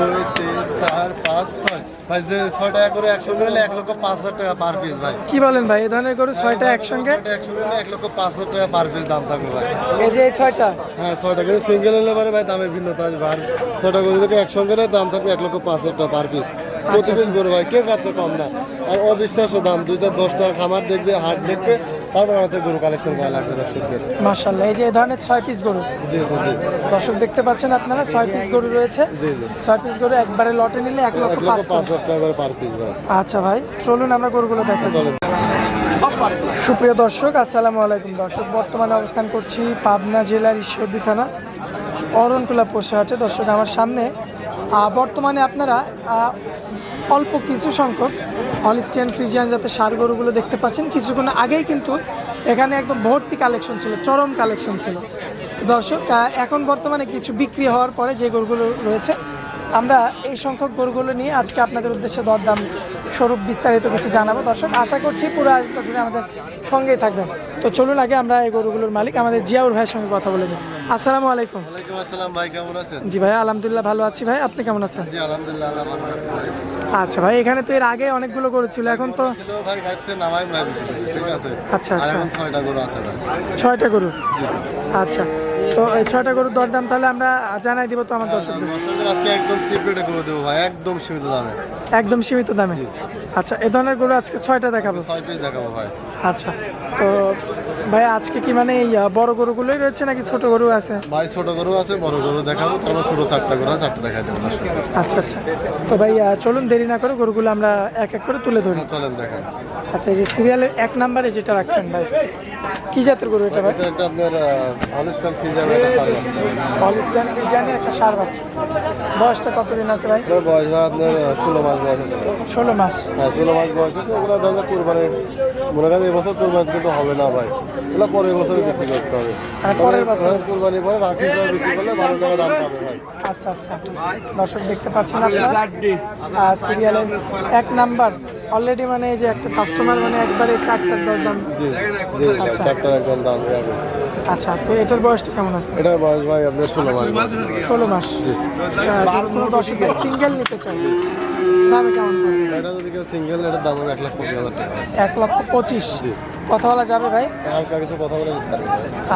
দুই তিন চার পাঁচ ছয়। ভাই যে ছয় টাকা করে একসঙ্গে হলে এক লক্ষ পাঁচ হাজার টাকা পার পিস ভাই। কি বলেন ভাই এই ধরনের গরু ছয়টা একসঙ্গে? ছয়টা একসঙ্গে হলে এক লক্ষ পাঁচ হাজার টাকা পার পিস দাম থাকবে ভাই। এই যে এই ছয়টা? হ্যাঁ ছয়টা করে সিঙ্গেল হলে পরে ভাই দামের ভিন্নতা আসবে আর ছয়টা করে যদি একসঙ্গে নেয় দাম থাকবে এক লক্ষ পাঁচ হাজার টাকা পার পিস প্রতি পিস গরু ভাই কে পারতে কম না। আর অবিশ্বাস্য দাম দুই চার দশ টাকা খামার দেখবে হাট দেখবে তারপর আমাদের গরু কালেকশন করা লাগবে দর্শকদের। মার্শাল্লাহ এই যে এই ধরনের ছয় পিস গরু। জি জি জি। দর্শক দেখতে পাচ্ছেন আপনারা ছয় পিস গরু রয়েছে। জি জি। ছয় পিস গরু একবারে লটে নিলে এক লক্ষ পাঁচ হাজার। টাকা পার পিস আচ্ছা ভাই চলুন আমরা গরুগুলো দেখা চলেন। সুপ্রিয় দর্শক আসসালামু আলাইকুম। দর্শক বর্তমানে অবস্থান করছি পাবনা জেলার ঈশ্বরদী থানা অরণকুলা পশু আছে দর্শক আমার সামনে বর্তমানে আপনারা অল্প কিছু সংখ্যক হলিস্টিয়ান ফ্রিজিয়ান যাতে সার গরুগুলো দেখতে পাচ্ছেন। কিছুক্ষণ আগেই কিন্তু এখানে একদম ভর্তি কালেকশন ছিল, চরম কালেকশন ছিল। তো দর্শক এখন বর্তমানে কিছু বিক্রি হওয়ার পরে যে গরুগুলো রয়েছে, আমরা এই সংখ্যক গরুগুলো নিয়ে আজকে আপনাদের উদ্দেশ্যে দরদাম স্বরূপ বিস্তারিত কিছু জানাব। দর্শক আশা করছি পুরো আয়োজনটা জুড়ে আমাদের সঙ্গেই থাকবেন। তো চলুন আগে আমরা এই গরুগুলোর মালিক আমাদের জিয়াউর ভাইয়ের সঙ্গে কথা বলে নিই। আসসালামু আলাইকুম। ওয়ালাইকুম আসসালাম ভাই কেমন আছেন? জি ভাই আলহামদুলিল্লাহ ভালো আছি ভাই। আপনি কেমন আছেন? জি আলহামদুলিল্লাহ ভালো আছে আচ্ছা ভাই এখানে তো এর আগে অনেকগুলো গরু ছিল এখন তো ছিল ভাই গাড়িতে নামাই ঠিক আছে? আচ্ছা, আচ্ছা। এখন ছয়টা গরু আছে ভাই। ছয়টা গরু? আচ্ছা। তো এই ছয়টা গরুর দরদাম তাহলে আমরা জানাই দিব তো আমার দর্শকদের। আজকে একদম চিপ রেটে গরু দেবো ভাই একদম সীমিত দামে। একদম সীমিত দামে। আচ্ছা এ ধরনের গরু আজকে ছয়টা দেখাবো। ছয় দেখাবো ভাই। আচ্ছা তো ভাই আজকে কি মানে এই বড় গরুগুলোই রয়েছে নাকি ছোট গরু আছে? ভাই ছোট গরু আছে বড় গরু দেখাবো তারপর ছোট চারটা গরু আছে চারটা দেখাই দেবো আচ্ছা আচ্ছা। তো ভাই চলুন দেরি না করে গরুগুলো আমরা এক এক করে তুলে ধরি। চলেন দেখান আচ্ছা এই যে সিরিয়ালের এক নম্বরে যেটা রাখছেন ভাই কি জাতের গরু এটা ভাই? এটা আপনার হলিস্টান ফিজার একটা সার বাচ্চা। হলিস্টান ফ্রিজিয়ানের একটা সার বাচ্চা। বয়সটা কতদিন আছে ভাই? ওর বয়স ভাই আপনার ষোলো মাস বয়স ষোলো মাস। হ্যাঁ ষোলো মাস বয়স তো ওগুলো দাদা কোরবানির মনে করেন এবছর কোরবানি কিন্তু হবে না ভাই। এগুলো পরের বছরে বিক্রি করতে হবে। পরের বছর? মানে কোরবানি পরে রাখি বিক্রি করলে ভালো টাকা দাম পাবে ভাই। আচ্ছা আচ্ছা দর্শক দেখতে পাচ্ছেন আপনারা? সিরিয়ালের এক নাম্বার। অলরেডি মানে এই যে একটা কাস্টমার মানে একবারে চারটার দশ দাম জি আচ্ছা। চারটার একদম দাম হয়ে যাবে আচ্ছা তো এটার বয়সটা কেমন আছে? এটার বয়স ভাই আপনার ষোলো মাস। ষোলো মাস। আচ্ছা কোনো দর্শক সিঙ্গেল নিতে চাই দামে কেমন এটা যদি কেউ সিঙ্গেল এটার দাম এক লাখ পঁচিশ হাজার টাকা। এক লক্ষ পঁচিশ। কথা বলা যাবে ভাই? হালকা কিছু কথা বলে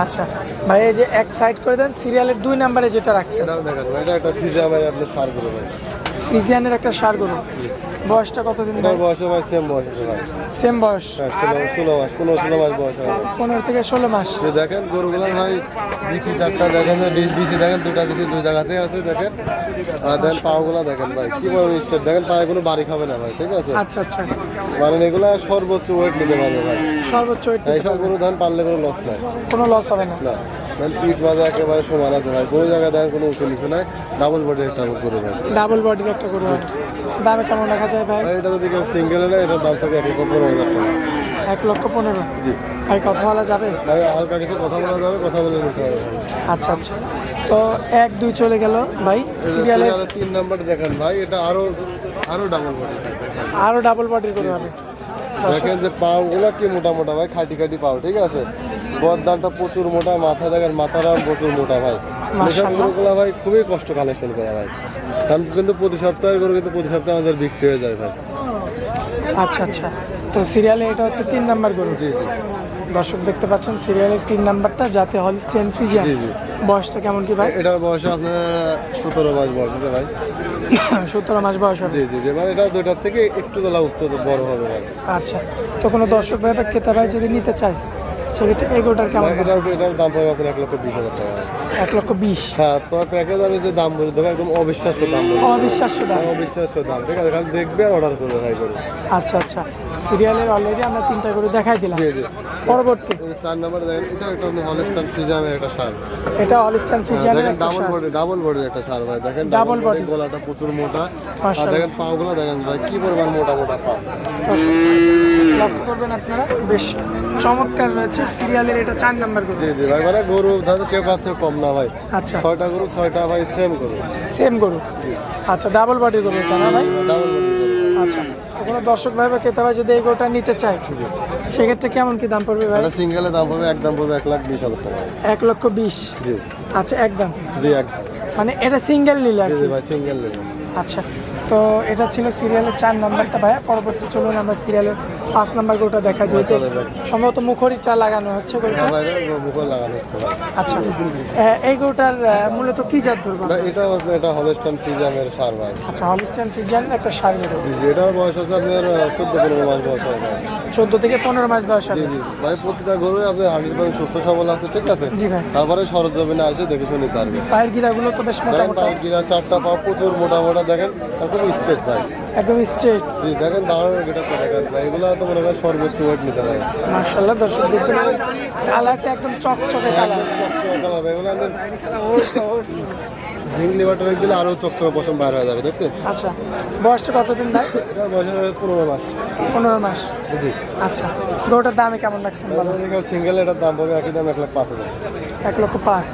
আচ্ছা ভাই এই যে এক সাইড করে দেন সিরিয়ালের দুই নাম্বারে যেটা রাখছেন। এটাও দেখা যাবে এটা একটা ফিজা ভাই আপনার সার করে ভাই। ফ্রিজিয়ানের একটা সার গরু। বয়সটা কতদিন এটার বয়সে ভাই সেম বয়স আছে ভাই। সেম বয়স। হ্যাঁ ষোলো মাস পনেরো ষোলো মাস বয়স পনেরো থেকে ষোলো মাস। দেখেন গরুগুলো ভাই বিচি চারটা দেখেন যে বিচ বিচি দেখেন দুটা বিচি দুই জায়গাতেই আছে দেখেন। আর দেখেন পাগুলো দেখেন ভাই কি বড় স্টেট। দেখেন পায়ে কোনো বাড়ি খাবে না ভাই ঠিক আছে? আচ্ছা আচ্ছা। মানে এগুলো সর্বোচ্চ ওয়েট নিতে পারবে ভাই। সর্বোচ্চ ওয়েট এইসব গরু ধান পারলে কোনো লস নাই। কোনো লস হবে না। না দেন পিঠ একেবারে সমান আছে ভাই। কোনো জায়গায় দেখেন কোনো উঁচু নিচু নাই। ডাবল বডি একটা গরু ভাই ডাবল বডির একটা গরু দামে কেমন রাখা যায় ভাই? এটা যদি কেউ সিঙ্গেল নেয় এটার দাম থাকে এক লক্ষ পনেরো হাজার টাকা। এক লক্ষ পনেরো? জি। ভাই কথা বলা যাবে? ভাই হালকা কিছু কথা বলা যাবে কথা বলে নিতে হবে। আচ্ছা আচ্ছা। তো এক দুই চলে গেল ভাই সিরিয়ালের তিন নাম্বার দেখেন ভাই এটা আরও আরও ডাবল বডি আরও ডাবল বডির গরু হবে। দেখেন যে পাও গুলা কি মোটা মোটা ভাই খাটি খাটি পাও ঠিক আছে? গরদানটা প্রচুর মোটা মাথা দেখেন মাথাটা প্রচুর মোটা ভাই। ভাই খুবই কষ্ট কালেকশন করে ভাই। কারণ কিন্তু প্রতি সপ্তাহে গরু কিন্তু প্রতি সপ্তাহে আমাদের বিক্রি হয়ে যায় ভাই। আচ্ছা আচ্ছা। তো সিরিয়ালে এটা হচ্ছে তিন নাম্বার গরু। দর্শক দেখতে পাচ্ছেন সিরিয়ালের তিন নাম্বারটা যাতে হলিস্টিয়ান ফ্রিজিয়ান বয়সটা কেমন কি ভাই? এটার বয়স আপনার সতেরো মাস বয়স ভাই। সতেরো মাস বয়স হবে। জি জি জি। মানে এটা দুইটার থেকে একটু তোলা উচ্চত বড় হবে ভাই। আচ্ছা। তো কোনো দর্শক ভাই বা ক্রেতা ভাই যদি নিতে চায় সেক্ষেত্রে এই গরুটার কেমন এটার এটার দাম পড়বে আপনার এক লক্ষ বিশ হাজার টাকা। এক লক্ষ বিশ? হ্যাঁ তোমার প্যাকেজ আমি যে দাম বলি দেখো একদম অবিশ্বাস্য দাম অবিশ্বাস্য দাম। অবিশ্বাস্য দাম ঠিক আছে? খালি দেখবে আর অর্ডার করবে ভাই করে। আচ্ছা আচ্ছা। সিরিয়ালের অলরেডি আমরা তিনটা গরু দেখাই দিলাম। পরবর্তী। এই চার নাম্বার দেখেন এটা একটা হলস্টান ফিজামের একটা সার। এটা হলিস্টান দেখেন একটা ডাবল। বডি ডাবল বডির একটা সার ভাই। দেখেন ডাবল। বডি গলাটা প্রচুর মোটা। আর। দেখেন পাগুলো দেখেন ভাই কি পরিমাণ মোটা মোটা পা লক্ষ্য করবেন আপনারা বেশ চমৎকার রয়েছে সিরিয়ালের এটা চার নাম্বার গরু। জি জি ভাই মানে গরু ধরো কেউ থেকে কম না ভাই। আচ্ছা। ছয়টা গরু ছয়টা ভাই সেম গরু। সেম গরু। আচ্ছা ডাবল বডির গরু এটা না ভাই? ডাবল বডি আচ্ছা কোনো দর্শক ভাই বা ক্রেতা ভাই যদি এই গরুটা নিতে চায় সেক্ষেত্রে কেমন কি দাম পড়বে ভাই? সিঙ্গেলের দাম পড়বে একদম পড়বে এক লাখ বিশ হাজার টাকা। এক লক্ষ বিশ? জি। আচ্ছা একদম। জি এক। মানে এটা সিঙ্গেল নিলে আর কি? ভাই সিঙ্গেল নেবেন আচ্ছা তো এটা ছিল সিরিয়ালের চার নাম্বারটা ভাইয়া। পরবর্তী চলুন আমরা সিরিয়ালের পাঁচ নাম্বার গরুটা দেখা দিয়েছি। সম্ভবত মুখরিটা লাগানো হচ্ছে গরুটা ভাই লাগানো হচ্ছে। আচ্ছা। এই গরুটার মূলত কি জাত ধরবো এটা এটা হলস্টান ফিজামের সার ভাই আচ্ছা হলিস্টান ফ্রিজিয়ান একটা সার গরু জি এটার বয়স আছে আপনার চোদ্দ পনেরো মাস বয়স হবে। চোদ্দ থেকে পনেরো মাস বয়স জি হবে। জি ভাই প্রতিটা গরু আপনার হান্ড্রেড পার্সেন্ট সুস্থ সবল আছে ঠিক আছে? জি ভাই। তারপরে সরজমিনে আসে দেখে শুনে পারবে। পায়ের গিরাগুলো তো বেশ মোটা মোটা পায়ের গিরা চারটা পা প্রচুর মোটা মোটা দেখেন খুব স্ট্রেট ভাই। একদম স্ট্রেট জি দেখেন দাঁড়ানোর গেটা দেখেন ভাই। এগুলো তো মনে করেন সর্বোচ্চ ওয়েট নিতে পারে। মার্শাল্লাহ দর্শক দেখতে পারেন কালারটা একদম চকচকে কালার। ঝিংলি বাটার দিলে আরও চকচকে পছন্দ বাইরে হয়ে যাবে দেখছেন? আচ্ছা বয়সটা কতদিন ভাই? এটা বছরের পনেরো মাস। পনেরো মাস। জি। আচ্ছা গরুটার দামে কেমন লাগছে সিঙ্গেল এটার দাম পড়বে একই দাম এক লাখ পাঁচ হাজার। এক লক্ষ পাঁচ।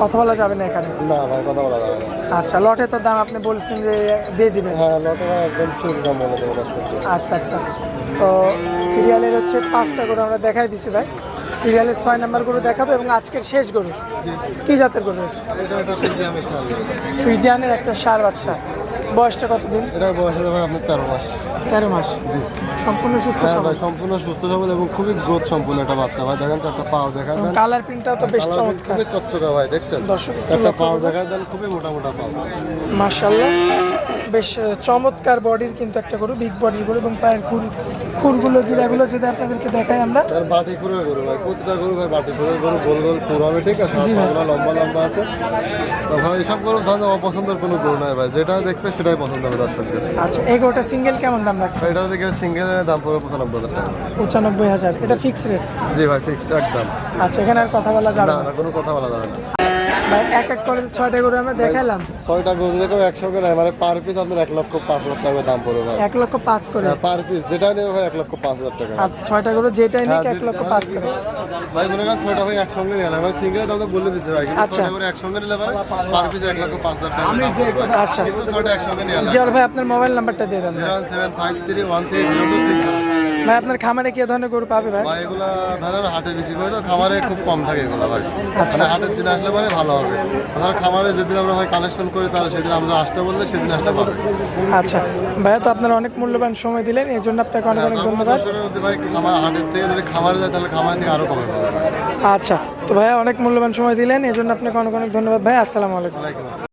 কথা বলা যাবে না এখানে? না ভাই কথা বলা যাবে না। আচ্ছা লটে তো দাম আপনি বলছেন যে দিয়ে দিবেন। হ্যাঁ লটে একদম দাম বলে দেবো আচ্ছা আচ্ছা। তো সিরিয়ালের হচ্ছে পাঁচটা গরু আমরা দেখাই দিছি ভাই। সিরিয়ালের ছয় নাম্বার গরু দেখাবো এবং আজকের শেষ গরু। কি জাতের গরু। ফ্রিজিয়ানের একটা সার বাচ্চা বয়সটা কতদিন? এটা বয়স হবে আপনার তেরো মাস। তেরো মাস। জি। সম্পূর্ণ সুস্থ হ্যাঁ সবল? ভাই সম্পূর্ণ সুস্থ সবল এবং খুবই গ্রোথ সম্পূর্ণ একটা বাচ্চা। ভাই দেখেন চারটা পাও দেখা দেন কালার প্রিন্টটাও তো বেশ চমৎকার। খুবই চচ্চকা ভাই দেখছেন? দর্শক চারটা পাও। দেখা দেন খুবই মোটা মোটা পাও। মার্শাল্লাহ বেশ চমৎকার বডির কিন্তু একটা গরু বিগ বডির গরু এবং পায়ের খুর খুরগুলো গিরাগুলো যদি আপনাদেরকে দেখাই আমরা। তার বাটি খুরের গরু ভাই প্রতিটা গরু ভাই বাটি খুরের গরু গোল গোল খুর হবে ঠিক আছে। লম্বা লম্বা আছে। তো ভাই এসব গরু ধরেন অপছন্দের কোনো গরু নাই ভাই যেটা দেখবে সেটাই পছন্দ হবে দর্শকদের। আচ্ছা এই গরুটা সিঙ্গেল কেমন দাম লাগছে এটা দেখে সিঙ্গেলের দাম পড়বে পঁচানব্বই হাজার টাকা। পঁচানব্বই হাজার এটা ফিক্স রেট জি ভাই ফিক্সড একদম। আচ্ছা এখানে আর কথা বলা যাবে না কোনো কথা বলা যাবে না। ভাই এক এক করে ছয়টা গরু আমরা দেখালাম ছয়টা গরু দেখো একসঙ্গে নাই মানে পার পিস আপনার এক লক্ষ পাঁচ হাজার টাকা দাম পড়বে ভাই। এক লক্ষ পাঁচ করে। পার পিস যেটা নেবে ভাই এক লক্ষ পাঁচ হাজার টাকা। আচ্ছা ছয়টা গরু যেটাই নিক হ্যাঁ, এক লক্ষ পাঁচ করে। ভাই মনে করেন ছয়টা ভাই একসঙ্গে নিয়ে মানে সিঙ্গেল দাম তো বলে দিচ্ছে ভাই আচ্ছা। একসঙ্গে নিলে ভাই পার পিস এক লক্ষ পাঁচ হাজার টাকা আচ্ছা। কিন্তু ছয়টা একসঙ্গে নিয়ে জিয়ার ভাই আপনার মোবাইল নাম্বারটা দিয়ে দেন zero seven five three one three zero two six ভাই আপনার খামারে কি ধরনের গরু পাবে ভাই? ভাই এগুলা ধরেন হাটে বিক্রি করে তো খামারে খুব কম থাকে এগুলো ভাই। আচ্ছা, মানে হাটের দিন আসলে মানে ভালো হবে। ধর খামারে যেদিন আমরা হয় কালেকশন করি তাহলে সেদিন আমরা আসতে বললে সেদিন আসতে পারব আচ্ছা। ভাইয়া তো আপনার অনেক মূল্যবান সময় দিলেন এই জন্য আপনাকে অনেক অনেক ধন্যবাদ। ভাই খামার হাটের থেকে যদি খামারে যায় তাহলে খামার থেকে আরও কমে পাবে। আচ্ছা। তো ভাইয়া অনেক মূল্যবান সময় দিলেন এই জন্য আপনাকে অনেক অনেক ধন্যবাদ ভাই। আসসালামু আলাইকুম।